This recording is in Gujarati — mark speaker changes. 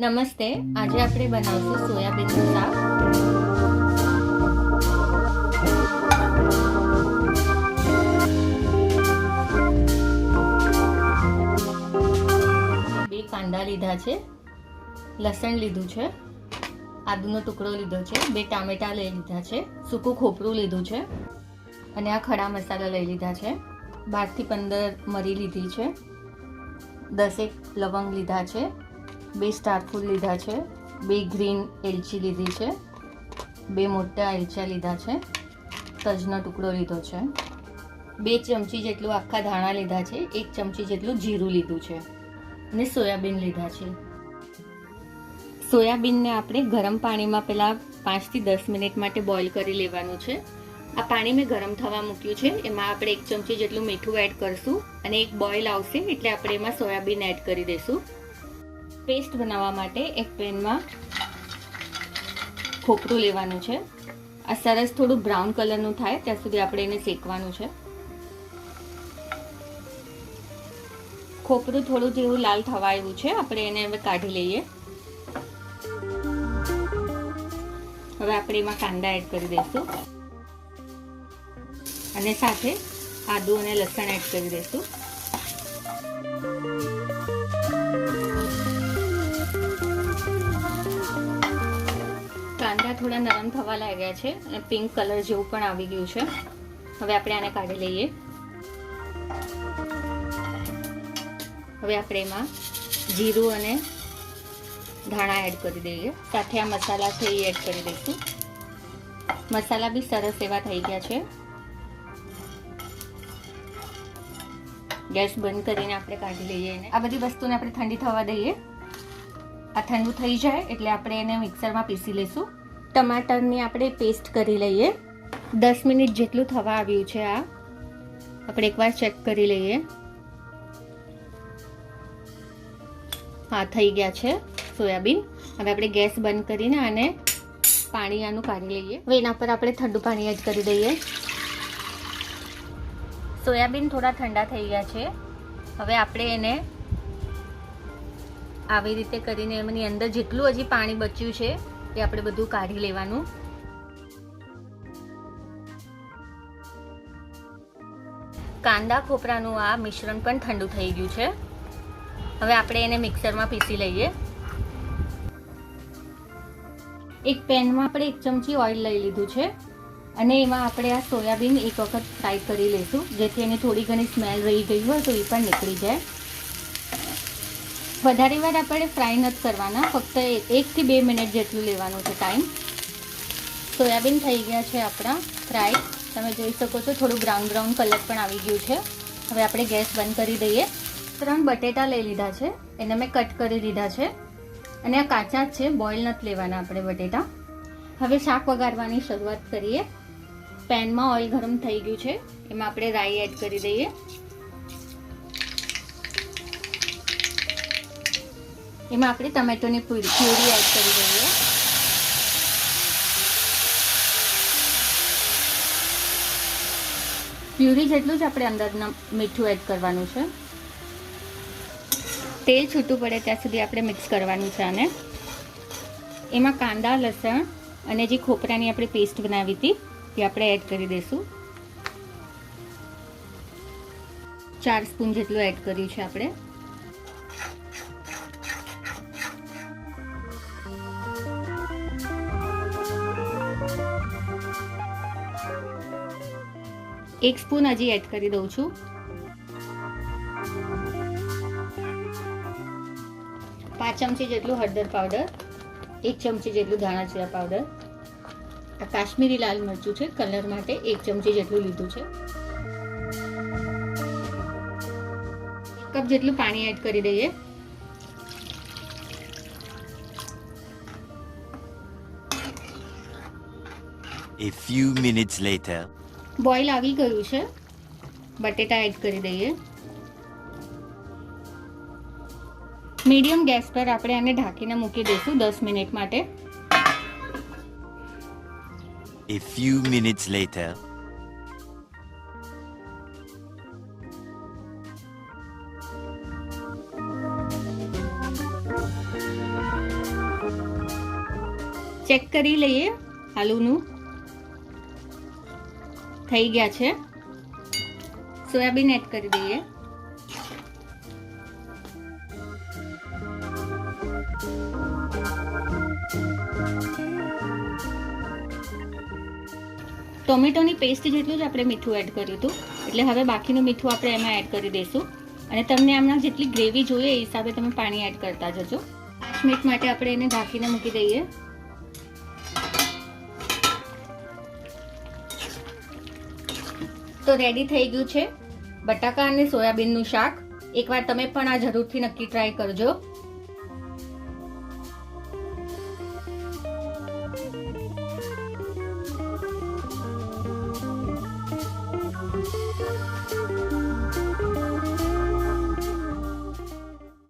Speaker 1: નમસ્તે. આજે આપણે બનાવશું સોયાબીનનું શાક. બે કાંદા લીધા છે. લસણ લીધું છે. આદુનો ટુકડો લીધો છે. બે ટામેટા લઈ લીધા છે. સૂકું ખોપરું લીધું છે. અને આ ખડા મસાલા લઈ લીધા છે. બારથી પંદર મરી લીધી છે. દસેક લવંગ લીધા છે. બે સ્ટાર ફૂલ લીધા છે, બે ગ્રીન એલચી લીધી છે, બે મોટા એલચા લીધા છે, તજનો ટુકડો લીધો છે, બે ચમચી જેટલું આખા ધાણા લીધા છે, એક ચમચી જેટલું જીરું લીધું છે અને સોયાબીન લીધા છે. સોયાબીનને આપણે ગરમ પાણીમાં પહેલાં પાંચથી દસ મિનિટ માટે બોઇલ કરી લેવાનું છે. આ પાણી મેં ગરમ થવા મૂક્યું છે, એમાં આપણે એક ચમચી જેટલું મીઠું એડ કરશું અને એક બોઇલ આવશે એટલે આપણે એમાં સોયાબીન એડ કરી દઈશું પેસ્ટ બનાવવા માટે એક પેનમાં ખોપરું લેવાનું છે. આ સરસ થોડું બ્રાઉન કલરનું થાય, ત્યાં સુધી આપણે એને શેકવાનું છે. ખોપરું થોડું જેવું લાલ થવા આવ્યું છે, આપણે એને હવે કાઢી લઈએ. હવે આપણે એમાં કાંદા એડ કરી દઈશું. અને સાથે આદુ અને લસણ એડ કરી દઈશું. થોડા નરમ થવા લાગ્યા છે અને પિંક કલર જેવું પણ આવી ગયું છે. હવે આપણે આને કાઢી લઈએ. હવે આપણે એમાં જીરું અને ધાણા એડ કરી દઈએ. સાથે આ મસાલા છે એ એડ કરી દઈશું. મસાલા બી સરસ એવા થઈ ગયા છે. ગેસ બંધ કરીને આપણે કાઢી લઈએ એને. આ બધી વસ્તુને આપણે ઠંડી થવા દઈએ. આ ઠંડુ થઈ જાય એટલે આપણે એને મિક્સરમાં પીસી લઈશું. ટમાટરની આપણે પેસ્ટ કરી લઈએ. દસ મિનિટ જેટલું થવા આવ્યું છે આ. આપણે એકવાર ચેક કરી લઈએ. હા, થઈ ગયા છે સોયાબીન. હવે આપણે ગેસ બંધ કરીને આને પાણી આનું કાઢી લઈએ. હવે એના પર આપણે ઠંડુ પાણી એડ કરી દઈએ. સોયાબીન થોડા ઠંડા થઈ ગયા છે. હવે આપણે એને આવી રીતે કરીને એમની અંદર જેટલું હજી પાણી બચ્યું છે એ આપણે બધું કાઢી લેવાનું. કાંદા ખોપરાનું આ મિશ્રણ પણ ઠંડુ થઈ ગયું છે. હવે આપણે એને મિક્સરમાં પીસી લઈએ. એક પેનમાં આપણે એક ચમચી ઓઇલ લઈ લીધું છે. અને એમાં આપણે આ સોયાબીન એક વખત ફ્રાય કરી લઈશું. જેથી એની થોડી ઘણી સ્મેલ રહી ગઈ હોય તો એ પણ નીકળી જાય. વધારે વાર આપણે ફ્રાય નથી કરવાના. ફક્ત એકથી બે મિનિટ જેટલું લેવાનું છે ટાઈમ સોયાબીન થઈ ગયા છે આપણા ફ્રાય તમે જોઈ શકો છો થોડું બ્રાઉન બ્રાઉન કલર પણ આવી ગયું છે. હવે આપણે ગેસ બંધ કરી દઈએ. ત્રણ બટેટા લઈ લીધા છે. એને મેં કટ કરી લીધા છે. અને આ કાચા જ છે. બોઇલ નથી લેવાના આપણે બટેટા. હવે શાક વગાડવાની શરૂઆત કરીએ. પેનમાં ઓઇલ ગરમ થઈ ગયું છે. એમાં આપણે રાઈ એડ કરી દઈએ. એમાં આપણે ટમેટોની પ્યુરી એડ કરી દઈએ. પ્યુરી જેટલું જ આપણે અંદર મીઠું એડ કરવાનું છે. તેલ છૂટું પડે ત્યાં સુધી આપણે મિક્સ કરવાનું છે આને. એમાં કાંદા, લસણ અને જે ખોપરાની આપણે પેસ્ટ બનાવી હતી, એ આપણે એડ કરી દઈશું. ચાર સ્પૂન જેટલું એડ કર્યું છે આપણે. એક સ્પૂન હજી એડ કરી દઉં છું. પાંચ ચમચી જેટલું હળદર પાવડર, એક ચમચી જેટલું ધાણા જીરા પાવડર. આ કાશ્મીરી લાલ મરચું છે, કલર માટે એક ચમચી જેટલું લીધું છે. કપ જેટલું પાણી એડ કરી દઈએ.
Speaker 2: A few minutes later.
Speaker 1: Boil આવી ગયું છે. બટેટા એડ કરી દઈએ. મીડિયમ ગેસ પર આપણે આને ઢાંકીને મૂકી દઈશું દસ મિનિટ માટે.
Speaker 2: A few minutes later.
Speaker 1: Check કરી લઈએ આલુનું. થઈ ગયા છે. સોયાબીન એડ કરી દઈએ. ટોમેટોની પેસ્ટ જેટલું જ આપણે મીઠું એડ કર્યું હતું. એટલે હવે બાકીનું મીઠું આપણે એમાં એડ કરી દઈશું. અને તમને આમના જેટલી ગ્રેવી જોઈએ એ હિસાબે તમે પાણી એડ કરતા જજો. પાંચ મિનિટ માટે આપણે એને ઢાંકીને મૂકી દઈએ. તો રેડી થઈ ગયું છે. બટાકા અને સોયાબીનનું શાક. એકવાર તમે પણ આ જરૂરથી નક્કી ટ્રાય કરજો.